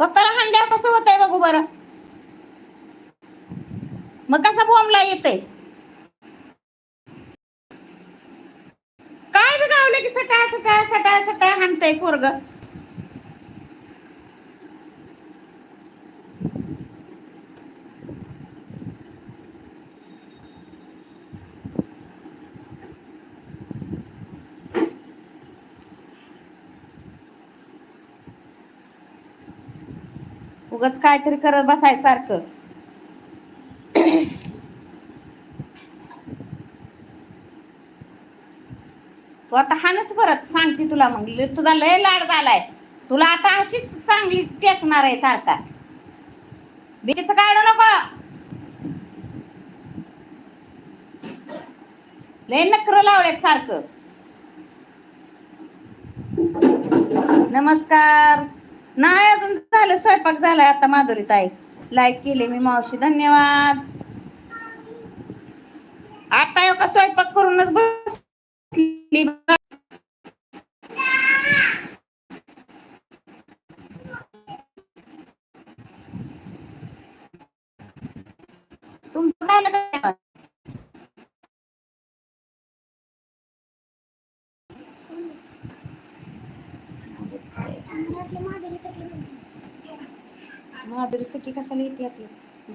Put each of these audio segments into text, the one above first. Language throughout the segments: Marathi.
स्वतःला हांड्या कसं होतंय बघू बरं. मग कसा बॉम्बला येते काय बी गावलं की सकाळ सकाळ सकाळ सकाळ हाणतंय पोरग. उगाच काहीतरी करत बसाय सारखं तू आता हानच परत सांगते तुला मग. लय- तुझा लय लाड झालाय. तुला आता अशीच चांगली केचणार आहे सारखा. बीच काढू नको. लय नकर लावलेत सारखं. नमस्कार. नाही अजून झालं स्वयंपाक झालाय आता माधुरी ताई. लाईक केले मी मावशी धन्यवाद. आता एवढा स्वयंपाक करूनच बसली. माधुरी सखी कशाला येते आपली?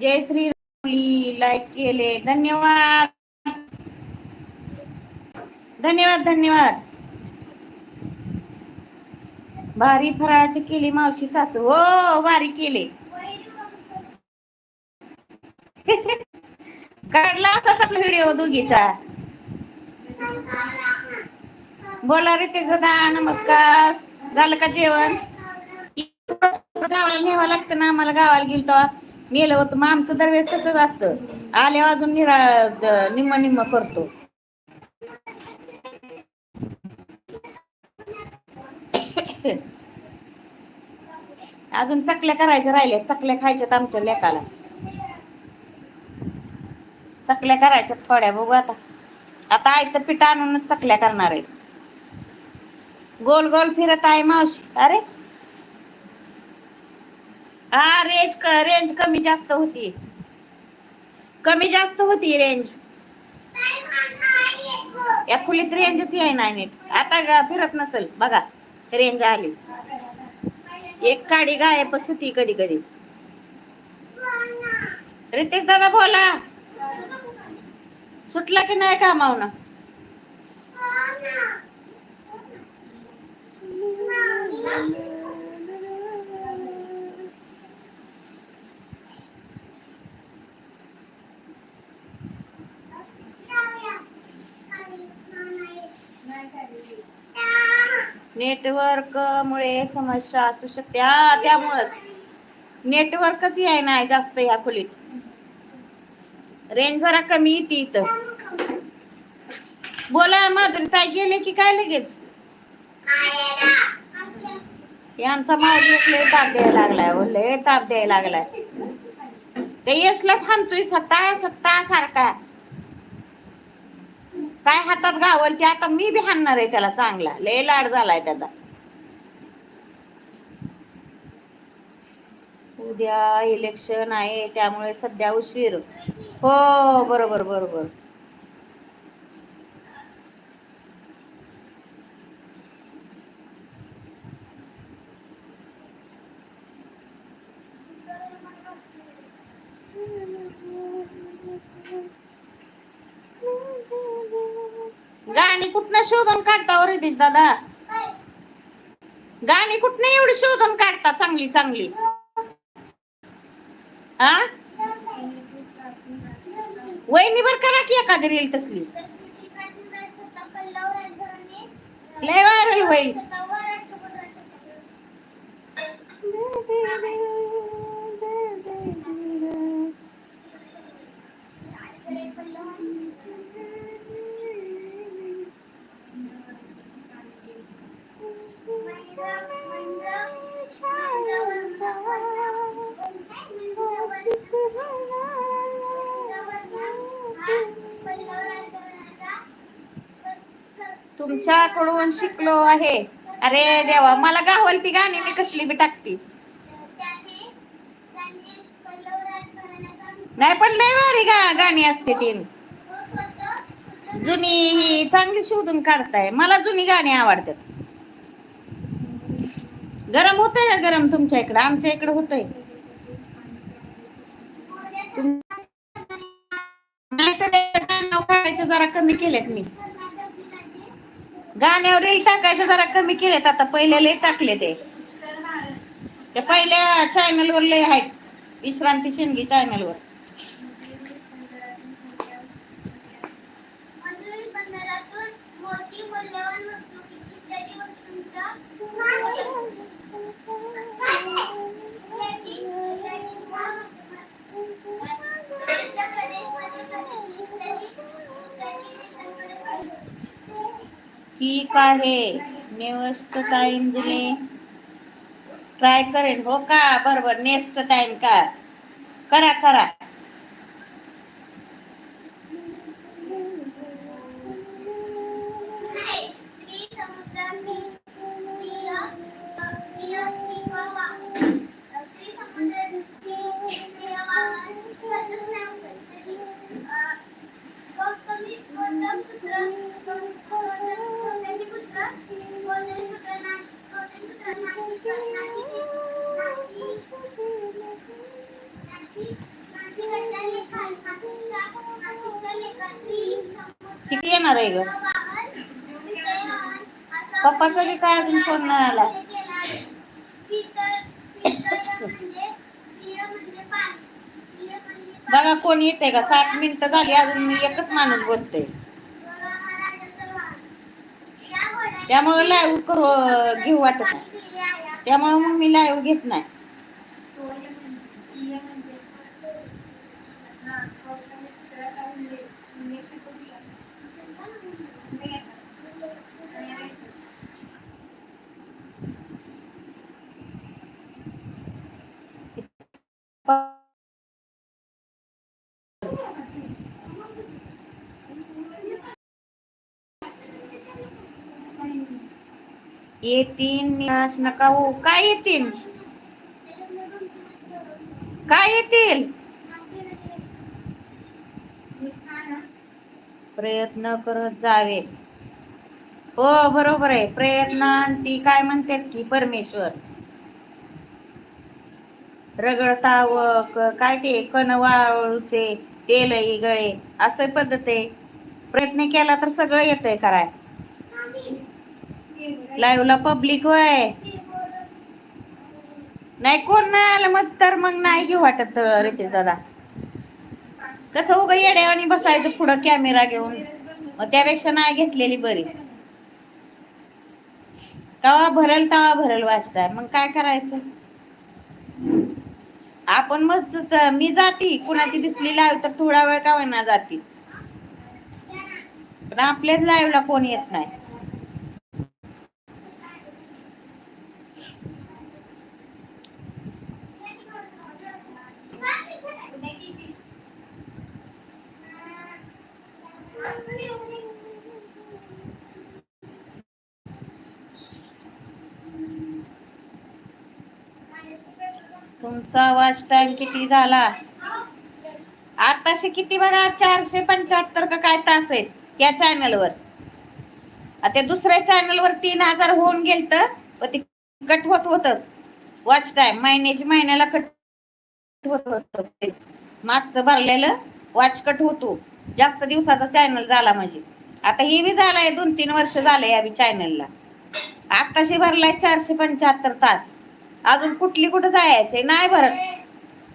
जय श्री रामली लाईक केले. धन्यवाद. धन्यवाद धन्यवाद. भारी फराळाची केले मावशी सासू. हो भारी केले. काढला असाच आपला व्हिडिओ दोघीचा. बोला रितेश दादा नमस्कार. झालं का जेवण? गावाला न्यावं लागतं ना आम्हाला गावाला गेलो तेव्हा नेलं होतं. मग आमचं दरवेळेस तसंच असतं. आले अजून निरा द- निम्म निम्म करतो. अजून चकल्या करायच्या राहिल्या चकल्या खायच्यात आमच्या लेकाला. चकल्या करायच्या थोड्या. बघू आता. आता आयतं पीठ आणूनच चकल्या करणार आहे. गोल गोल फिरत आहे मावशी. अरे! हा रेंज रेंज कमी जास्त होती. कमी जास्त होती रेंज या खोलीत रेंजच आहे ना नीट. आता फिरत नसेल. बघा रेंज आली. एक काडी गायबच होती कधी कधी. रितेश दादा बोला. सुटला की नाही कामावनं? ना मुळे समस्या असू शकते. हा त्यामुळंच. नेटवर्कच आहे ना जास्त ह्या खोलीत. रेंज जरा कमी येते इथं. बोला माधुरी ताई गेले की काय लगेच? यांचा माझी लय ताप द्यायला लागलाय हो, लय ताप द्यायला लागलाय. ते यशलाच हाणतोय सट्टा सट्टा सारखा. काय हातात गावल की आता मी बी हाणणार आहे त्याला चांगला. लय लाड झालाय त्याचा. उद्या इलेक्शन आहे त्यामुळे सध्या उशीर. हो बरोबर बरोबर गाणी कुठनं शोधून काढता हो रितेश दादा. गाणी कुठनं एवढी शोधून काढता चांगली चांगली? हा वहिनी बर करा की एखादी रील तसली. लय व्हायरल होईल तुमच्याकडून शिकलो आहे. अरे देवा मला गावल ती गाणी मी कसली बी टाकते. नाही पण लय भारी गा गाणी असते ती. जुनी ही चांगली शोधून काढताय. मला जुनी गाणी आवडतात. गरम होत ना गरम तुमच्या इकडे? आमच्या इकडं होतंय. जरा कमी केलेत मी. गाण्यावर रील टाकायचं जरा कमी केलेत आता. पहिले लय टाकले ते. पहिल्या चॅनलवर लय आहेत. विश्रांती शिंदगी चॅनलवर ठीक आहे नेक्स्ट टाइम दिले. ट्राय करेन हो का? बरोबर नेक्स्ट टाइम का करा करा. येणार आहे ग. पप्पाचा बी काय अजून फोन नाही आला. बघा कोण येते का? सात मिनिटं झाली अजून मी एकच माणूस बोलते त्यामुळे लाईव्ह करू घेऊ वाटत नाही. त्यामुळं मग मी लाईव्ह घेत नाही. येतीन निराश नका हो काय येतील काय येतील? प्रयत्न करत जावे. हो बरोबर आहे. प्रयत्न ती काय म्हणतात की परमेश्वर? रगडता व काय ते? कणवाळूचे तेलही गळे. असं पद्धत आहे. प्रयत्न केला तर सगळं येतंय कराय लाईव्हला पब्लिक होय. नाही कोण नाही आलं मग तर मग नाही घेऊ वाटत रितेश दादा. कसं उगा येड्यावानी बसायचं पुढं कॅमेरा घेऊन. मग त्यापेक्षा नाही घेतलेली बरी. तवा भरल तवा भरल वाचताय मग काय करायचं? आपण मस्त मी जाती कुणाची दिसली लाईव्ह तर थोडा वेळ का होईना जाती? पण आपल्याच लाईव्हला कोण येत नाही. तुमचा वॉच टाइम किती झाला? आताशे किती बघा चारशे पंच्याहत्तर का काय तास आहेत या चॅनलवर आता दुसऱ्या चॅनलवर तीन हजार होऊन गेल व ते कट होत होत. वॉच टाइम महिन्याची महिन्याला कट होत होत. मागचं भरलेलं वॉच कट होतो. जास्त दिवसाचा चॅनल झाला म्हणजे. आता ही बी झालाय दोन तीन वर्ष झालंय या बी चॅनलला आताशी भरलाय चारशे पंच्याहत्तर तास. अजून कुठली कुठं जायचंय? नाही भरत.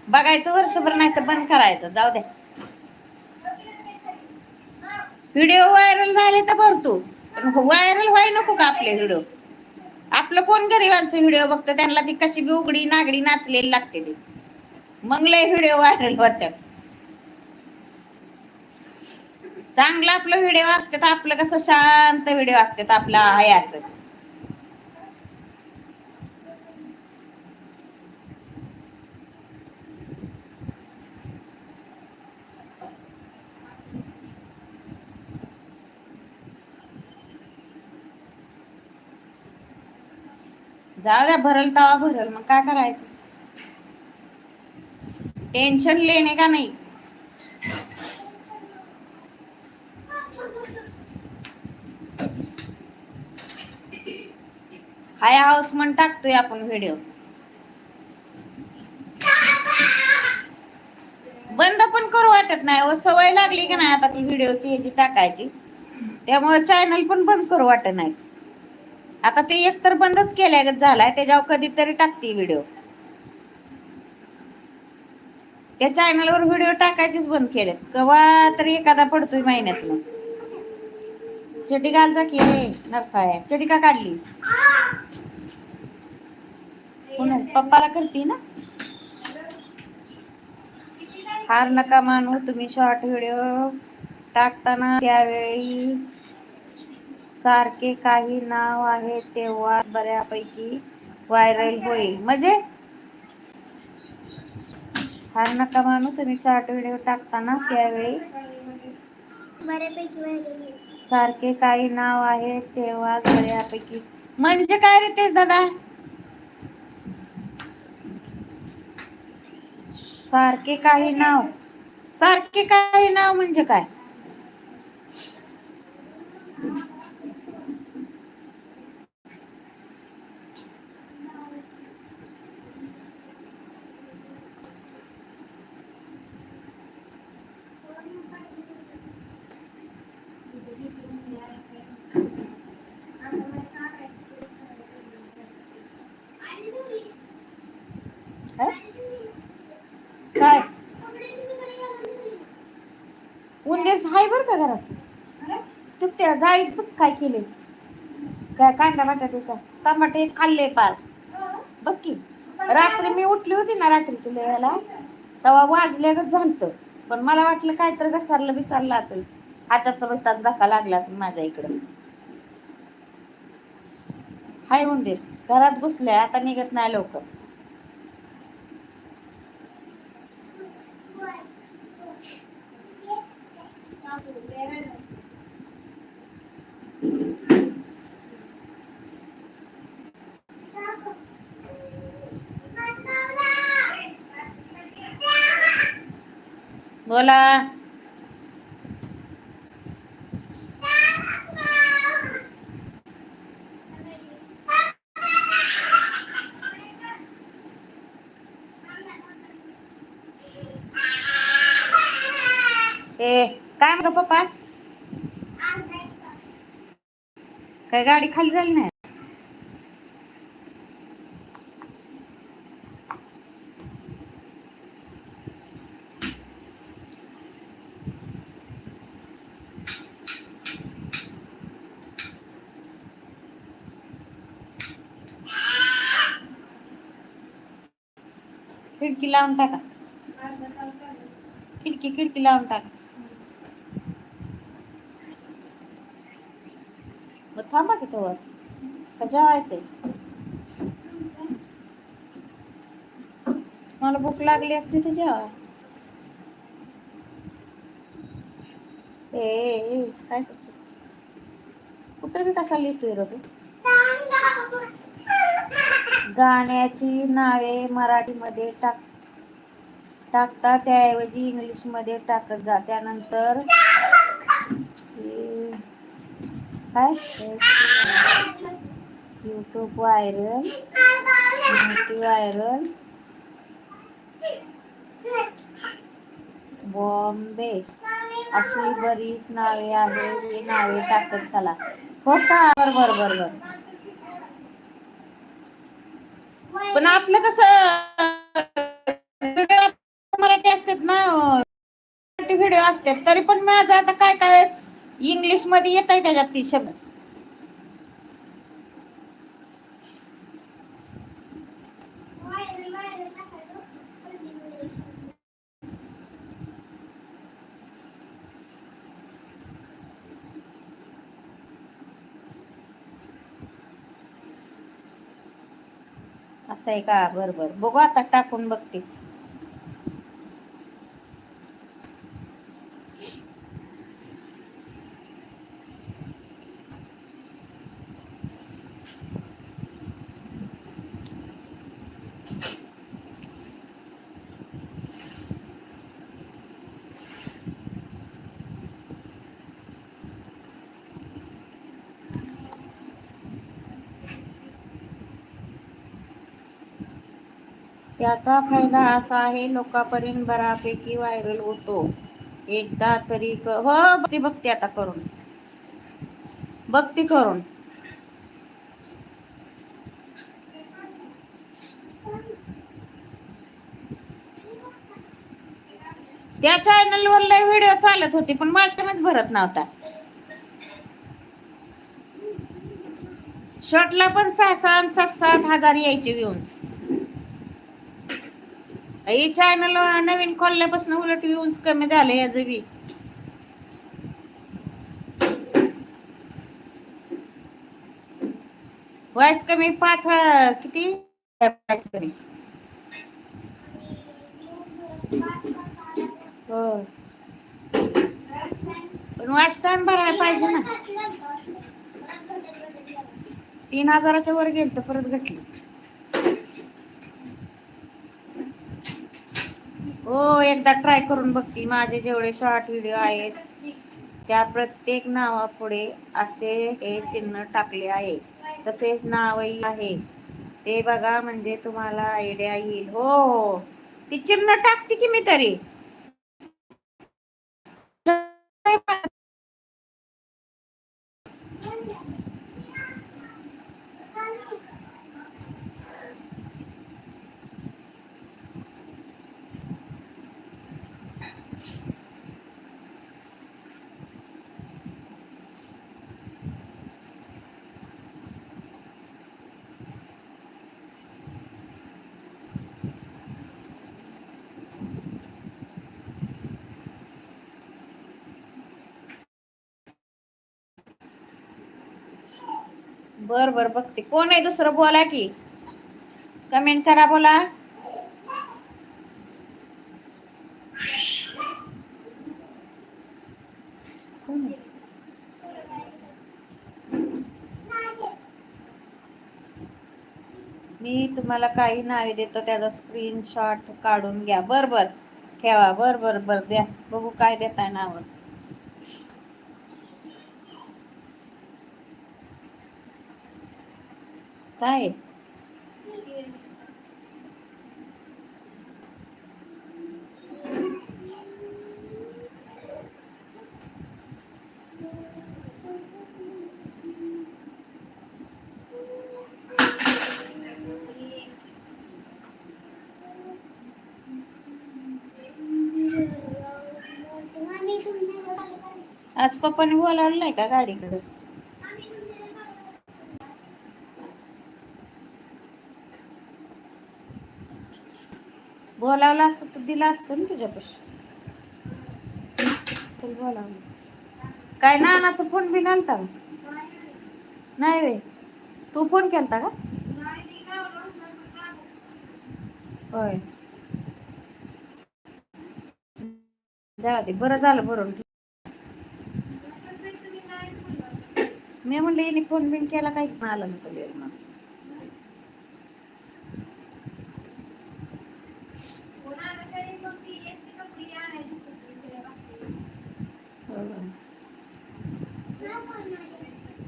बघायचं वर्षभर नाही तर बंद करायचं. जाऊ द्या व्हिडिओ व्हायरल झाले तर भरतो पण व्हायरल व्हाय नको का आपले व्हिडिओ. आपलं कोण गरिबांचं व्हिडिओ बघतं? त्यांना ती कशी बी उघडी नागडी नाचलेली लागते ती. मग लय व्हिडिओ व्हायरल होत्यात चांगलं आपलं व्हिडिओ असतात आपलं कसं शांत व्हिडिओ असते तर आपला आहे असं. जाऊ द्या भरल तवा भरल मग काय करायचं? टेन्शन लेणे का नाही? हाय हाऊस म्हणून टाकतोय आपण व्हिडिओ बंद पण करू वाटत नाही व सवय लागली का नाही आता ती व्हिडिओची ह्याची टाकायची? त्यामुळे चॅनल पण बंद करू वाटत नाही. आता ते एकतर बंदच केल्या झालाय त्याच्यावर कधीतरी टाकते व्हिडिओ त्या चॅनलवर व्हिडिओ टाकायचेच बंद केलेत. कवा तरी एखादा पडतोय महिन्यातनं. चटी घाल जा की हे नरसाळ्या. चटी का काढली? पप्पाला करते ना? हार नका मानू तुम्ही शॉर्ट व्हिडिओ टाकताना त्यावेळी सारखे काही नाव आहे तेव्हा बऱ्यापैकी व्हायरल होईल. म्हणजे? हार नका मानू तुम्ही शॉर्ट व्हिडिओ टाकताना त्यावेळी सारखे काही नाव आहे तेव्हा बऱ्यापैकी. म्हणजे काय रे तेच दादा? सारखे काही नाव. सारखे काही नाव म्हणजे काय? काय उंदीर हाय बर का घरात तू त्या जाळीत बघ काय केले काय कांदा बटाट्याचा टमाटे खाल्ले पार. बघ की रात्री मी उठली होती ना रात्रीच्या वेळेला तेव्हा वाजल्यागत झालत. पण मला वाटलं काय तर घसारलं विचारलं असेल. हाताचा रोजताच धक्का लागला असेल माझ्या इकडं. हाय उंदीर घरात घुसल्या आता निघत नाही लवकर. बोला. ए काय मग पप्पा? काय गाडी खाली झाली नाही? खिडकी लावून टाका. खिडकी खिडकी लावून टाका. मग थांबा की तोवर. का जेवायचंय? मला भूक लागली असली तर जेवा. ए, काय कुठं बी कसा लिहितोय रो तू? गाण्याची नावे मराठीमध्ये टाक. टाकता त्याऐवजी इंग्लिशमध्ये टाकत जा. त्यानंतर काय? यूट्यूब व्हायरल मोठी व्हायरल बॉम्बे. अशी बरीच नावे आहेत. ही नावे टाकत चला. हो का? बर बर बर बर. पण आपलं कसं? मराठी असतात ना मराठी व्हिडिओ असतात तरी पण माझं आता काय काय इंग्लिशमध्ये येत आहे त्याच्यात ती शब्द. असं आहे का? बरोबर बघू आता टाकून बघते. त्याचा फायदा असा आहे लोकांपर्यंत बऱ्यापैकी व्हायरल होतो. एकदा तरी क हो बघते बघते आता करून. बघते करून. त्या चॅनल वर लय व्हिडिओ चालत होते पण माझ्याकडेच भरत नव्हता. शॉर्टला पण सहा सहा सात सात हजार यायचे व्ह्यूज ही चॅनल नवीन खोलल्यापासून उलट व्ह्यूज कमी झाले या जगी. व्हायच कमी पाच किती? व्हायचं कमी हो पण वाच टाइम भरायला पाहिजे ना. तीन हजाराच्या वर गेल तर परत घटली. हो एकदा ट्राय करून बघती माझे जेवढे शॉर्ट व्हिडिओ आहेत त्या प्रत्येक नावापुढे असे हे चिन्ह टाकले आहे. तसेच नावही आहे. ते बघा म्हणजे तुम्हाला आयडिया येईल. हो, हो हो. ती चिन्ह टाकते की मी तरी. बर बर बघते. कोण आहे दुसरं बोला की? कमेंट करा बोला कोण आहे? मी तुम्हाला काही नावे देतो त्याचा स्क्रीनशॉट काढून घ्या. बर बर ठेवा. बर बर बर द्या. बघू काय देताय नाव. काय आहे? आज पप्पाने बोलावलं नाही का गाडीकडे? बोलावलं असतं तर दिलं असतं ना तुझ्यापाशी. चल बोलावलं. काय नानाचा फोन बिन आलता का? नाही वे तू फोन केलता का? होय. द्या दे बरं झालं बरं मुलीने फोन बिन केला काही पण आला नसेल मग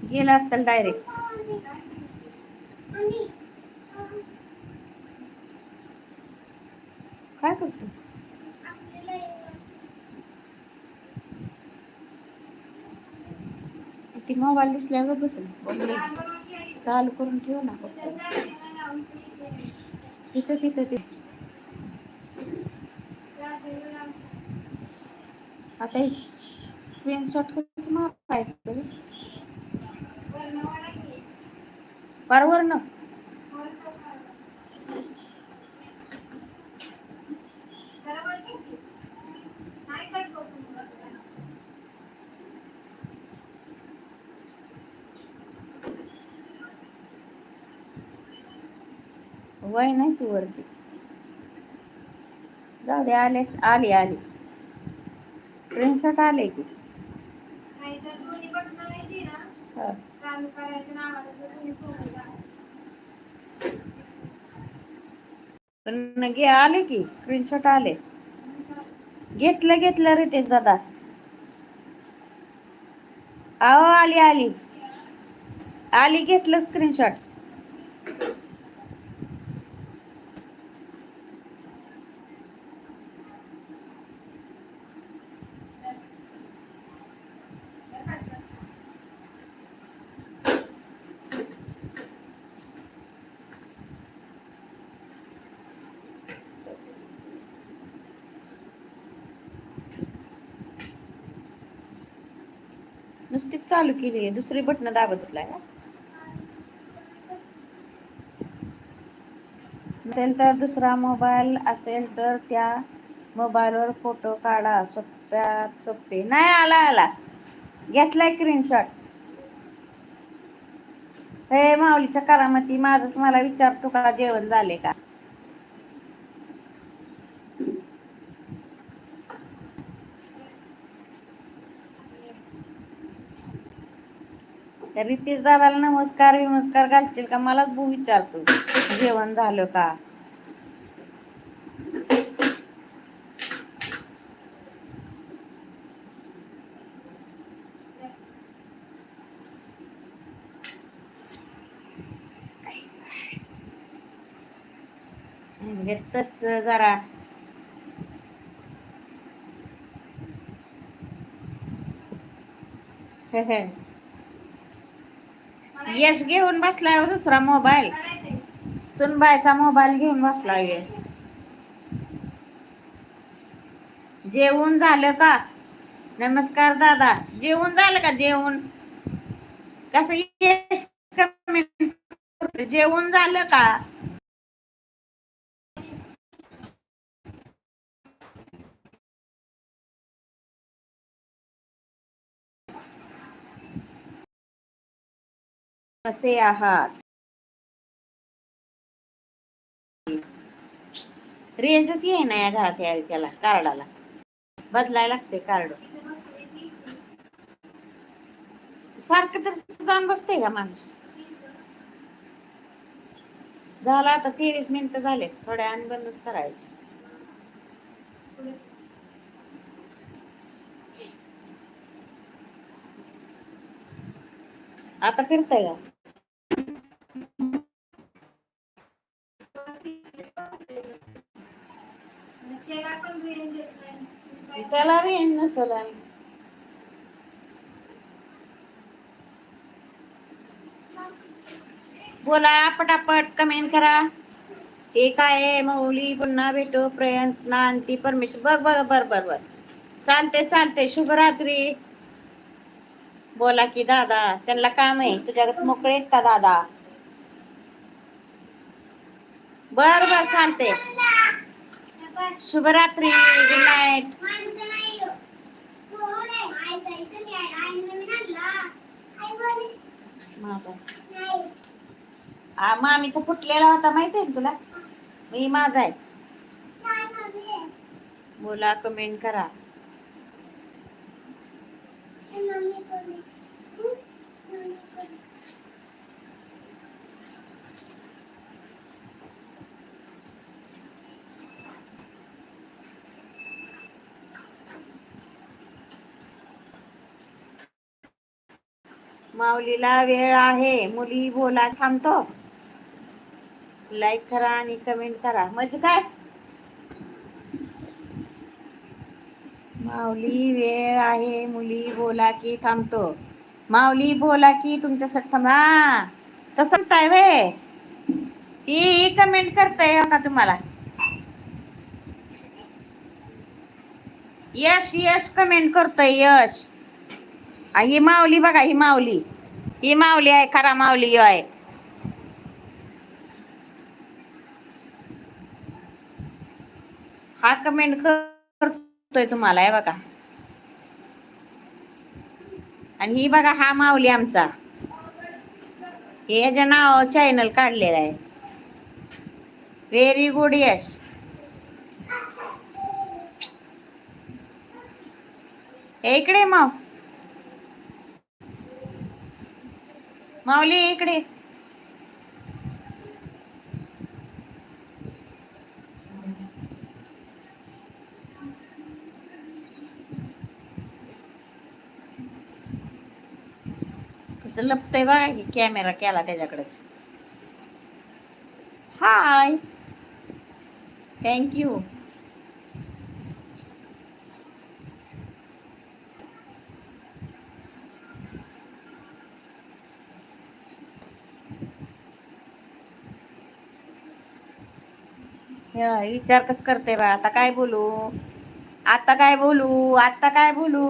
गेला असताल डायरेक्ट. काय करतो ती मोबाईल दिसल्यावर बसेल. चालू करून ठेव ना फक्त. तिथं तिथं ते आता स्क्रीनशॉट कसं मारायचं? बरोबर ना. वय नाही ती वरती. जाऊ दे आले आली आली. स्क्रीनशॉट आले की. गे आले की. स्क्रीनशॉट आले. घेतलं घेतलं रितेश दादा. अहो आली आली. आली घेतलं स्क्रीनशॉट नुसतीच चालू केली आहे. दुसरी बटन दाबत असलाय का नसेल तर दुसरा मोबाईल असेल तर त्या मोबाईलवर फोटो काढा. सोप्यात सोपे. नाही आला आला. घेतलाय स्क्रीनशॉट हे माऊलीच्या करामती माझंच मला विचारतो का जेवण झाले का? तर रितेश दादाला नमस्कार विमस्कार घालशील का? मलाच बू विचारतो जेवण झालं का? तस जरा. यश घेऊन बसलाय दुसरा मोबाईल. सुनबायचा मोबाईल घेऊन बसला यश. जेवण झालं का? नमस्कार दादा. जेवण झालं का जेवण कसं यश जेवण झालं का? कसे आहात. रेंजच ये ना या घरात या त्याला कार्डाला. बदलायला लागते कार्ड. सारखं तर जाऊन बसते का माणूस? झाला आता तेवीस मिनिटं झाले थोड्या आणि बंदच करायचे. आता फिरताय का? त्याला रेंज नसेल आणि बोला पटापट कमेंट करा. हे काय आहे? मौली पुन्हा भेटू. प्रयत्न आणती परमेश्वर. बघ बघ बर बर बर. चालते चालते. शुभरात्री. बोला की दादा त्यांना काम आहे. तुझ्याकडे मोकळे आहेत का दादा? बर बर चालते शुभरात्री गुड नाईट माणसं मामीचा फुटलेला होता माहितीये आहे तुला? मी माझा आहे. बोला कमेंट करा मम्मी बोलली. हं? मम्मी बोलली. माऊलीला वेळ आहे. मुली बोला थांबतो. लाईक करा आणि कमेंट करा. म्हणजे काय? माऊली वेळ आहे. मुली बोला की थांबतो. माऊली बोला की तुमच्यासाठी थांबा. तसं काय वे ही कमेंट करताय हो का तुम्हाला? यश यश कमेंट करतोय यश. ही माऊली बघा ही माऊली. ही माऊली आहे खरा माऊली आहे हा कमेंट करतोय तुम्हाला आहे बघा. आणि ही बघा हा माऊली आमचा. हे ह्याच्या नाव चॅनल काढलेलं आहे. व्हेरी गुड यश हे इकडे माव माऊली इकडे. कसं लपतंय बघा की कॅमेरा केला त्याच्याकडे. हाय थँक्यू विचार कस करते बा आता काय बोलू? आता काय बोलू? आता काय बोलू?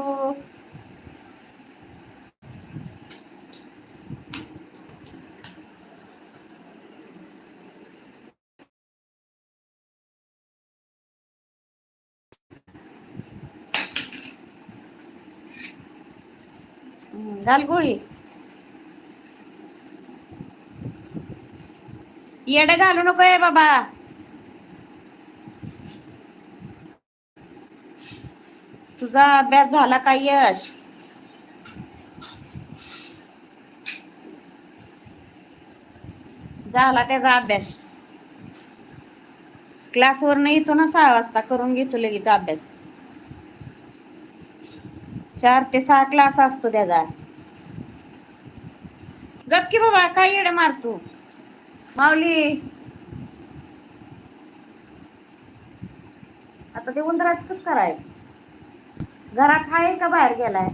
घाल गोळी. येडं घालू नको आहे बाबा. तुझा अभ्यास झाला का यश? झाला त्याचा अभ्यास. क्लासवर नाही येतो ना सहा वाजता करून घेतो लगेच अभ्यास. चार ते सहा क्लास असतो त्याचा. गप की बाबा काय येडे मारतो माऊली. आता ते उंदराच कस करायचं? घरात आहे का बाहेर गेलाय?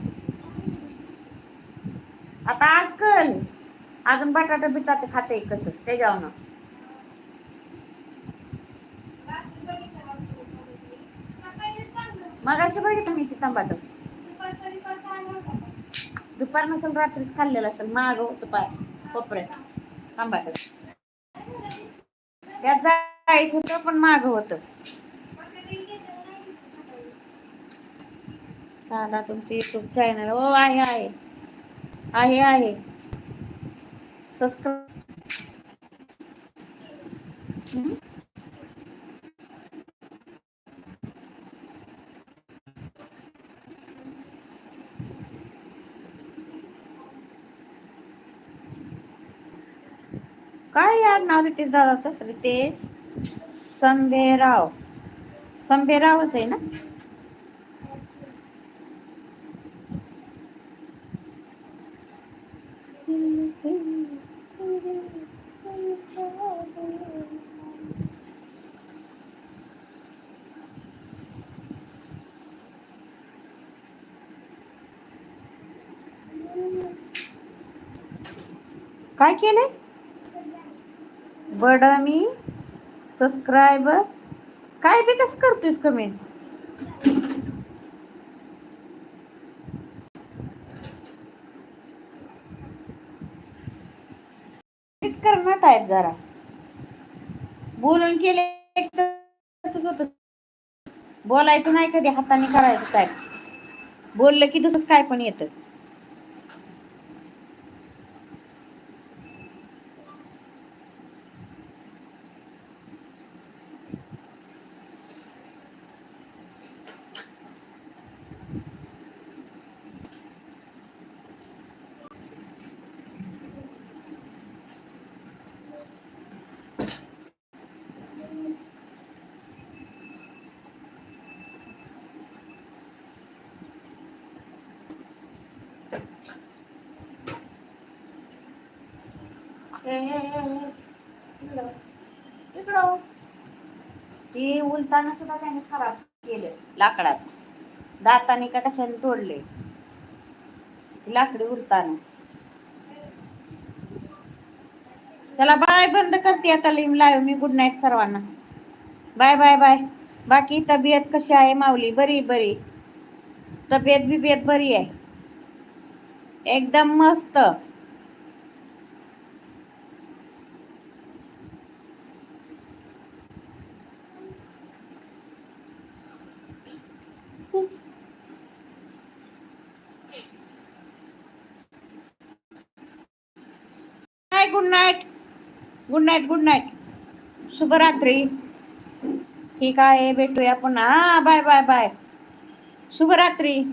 आता आज कळ अजून बटाटा बिटाटे खाते कसं? ते जाऊन बघितलं मग अशी बघितलं मी तिथं टमाटर दुपार नसेल रात्रीच खाल्लेलं असेल. माग होतं पाय कोपऱ्यात टमाटर त्यात जाळीत होतं पण माग होतं बटाटे घेतलं नाही दिसलं सकाळी. दादा तुमचे युट्यूब चॅनल हो आहे आहे. आहे आहे. सबस्क्राईब काय यार नाव रितेश दादाचं? रितेश संभेराव. संभेरावच आहे ना? काय केले बड मी सबस्क्राईब काय बी कसं करतोयस कमेंट कर ना टाईप जरा. बोलून केले तसंच होत. बोलायचं नाही कधी हाताने करायचं टाईप बोललं की दुसरंच काय पण येतं. इकडं ती उलताना सुद्धा त्याने खराब केलं लाकडाच. दाताने का कशाने तोडले? ती लाकडी उलताना. चला बाय बंद करते आता लिम लाईव्ह मी. गुड नाईट सर्वांना. Bye bye bye. बाकी तब्येत कशी आहे माऊली? बरी बरी. तब्येत बिब्येत बरी आहे? एकदम मस्त. Good night. Good night good night. शुभरात्री. ठीक आहे भेटूया पुन्हा. Bye bye bye. शुभरात्री.